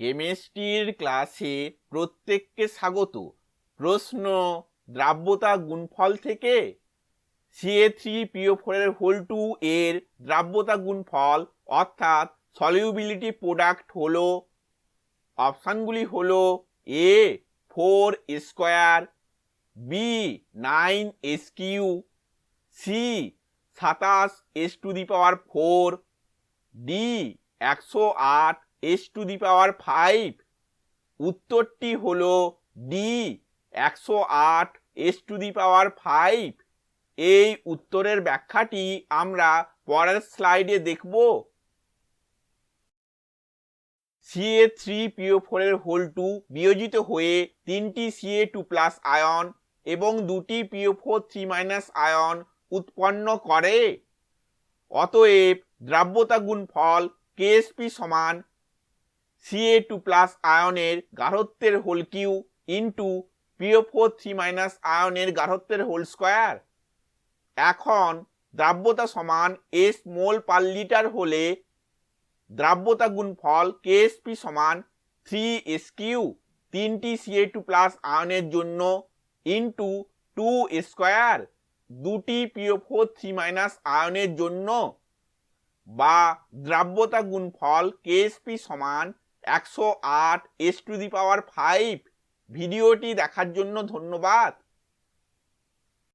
কেমিস্ট্রির ক্লাসে প্রত্যেককে স্বাগত। প্রশ্ন, দ্রাব্যতা গুণফল থেকে? সিএ থ্রি পিও ফোরের হোল টু এর দ্রাব্যতা গুণফল, অর্থাৎ সলিউবিলিটি প্রোডাক্ট হলো, অপশানগুলি হলো A four square B nine S cube C সাতাশ S to the power four D একশো আট S to the power five উত্তরটি হলো ডি একশো আট S to the power five এই উত্তরের ব্যাখ্যাটি আমরা পরের স্লাইডে দেখব। সিএ থ্রি পিও ফোরের হোল টু বিয়োজিত হয়ে তিনটি সিএ টু প্লাস আয়ন এবং দুটি পিও ফোর থ্রি মাইনাস আয়ন উৎপন্ন করে। অতএব দ্রাব্যতা গুণফল কেএসপি সমান সিএ টু প্লাস আয়নের গাঢ়ত্বের whole cube into PO four three minus আয়নের গাঢ়ত্বের হোল স্কোয়ার এখন দ্রাব্যতা সমান এস মোল পার লিটার হলে দ্রাব্যতা গুণফল কেএসপি সমান থ্রি এস কিউ তিনটি সিএ টু প্লাস আয়নের জন্য ইন্টু টু স্কোয়ার দুটি পিও ফোর থ্রি মাইনাস আয়নের জন্য। বা দ্রাব্যতা গুণফল কেএসপি সমান একশো আট S to the power five ভিডিওটি দেখার জন্য ধন্যবাদ।